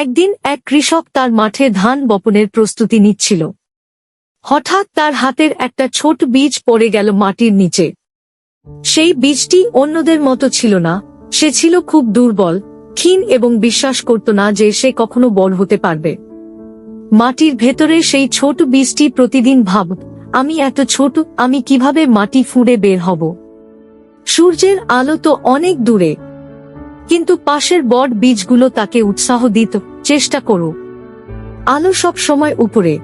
একদিন এক কৃষক তার মাঠে ধান বপনের প্রস্তুতি নিচ্ছিল। হঠাৎ তার হাতের একটা ছোট বীজ পড়ে গেল মাটির নিচে। সেই বীজটি অন্যদের মতো ছিল না, সে ছিল খুব দুর্বল, ক্ষীণ এবং বিশ্বাস করত না যে সে কখনো বড় হতে পারবে। মাটির ভেতরে সেই ছোট বীজটি প্রতিদিন ভাব, আমি এত ছোট, আমি কীভাবে মাটি ফুঁড়ে বের হব? সূর্যের আলো তো অনেক দূরে কিন্তু পাশের বট বীজগুলো তাকে উৎসাহ দিত, চেষ্টা করো। আলো সব সময় উপরে।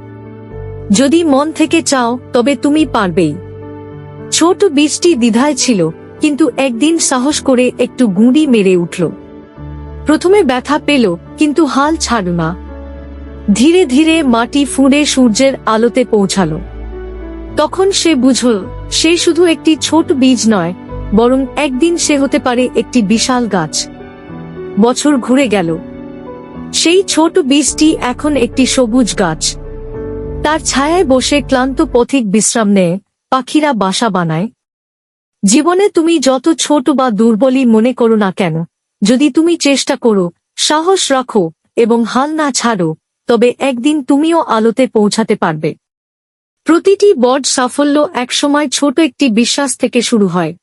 যদি মন থেকে চাও, তবে তুমি পারবেই। ছোট বীজটি দ্বিধায় ছিল, কিন্তু একদিন সাহস করে একটু গুঁড়ি মেরে উঠল। প্রথমে ব্যথা পেল, কিন্তু হাল ছাড় না। ধীরে ধীরে মাটি ফুঁড়ে সূর্যের আলোতে পৌঁছালো। তখন সে বুঝল, সে শুধু একটি ছোট বীজ নয়, বরং একদিন সে হতে পারে একটি বিশাল গাছ। বছর ঘুরে গেল। সেই ছোট বীজটি এখন একটি সবুজ গাছ। তার ছায়ায় বসে ক্লান্ত পথিক বিশ্রাম নেয়, পাখিরা বাসা বানায়। জীবনে তুমি যত ছোট বা দুর্বলই মনে করো না কেন, যদি তুমি চেষ্টা করো, সাহস রাখো এবং হাল না ছাড়ো, তবে একদিন তুমিও আলোতে পৌঁছাতে পারবে। প্রতিটি বড় সাফল্য একসময় ছোট একটি বিশ্বাস থেকে শুরু হয়।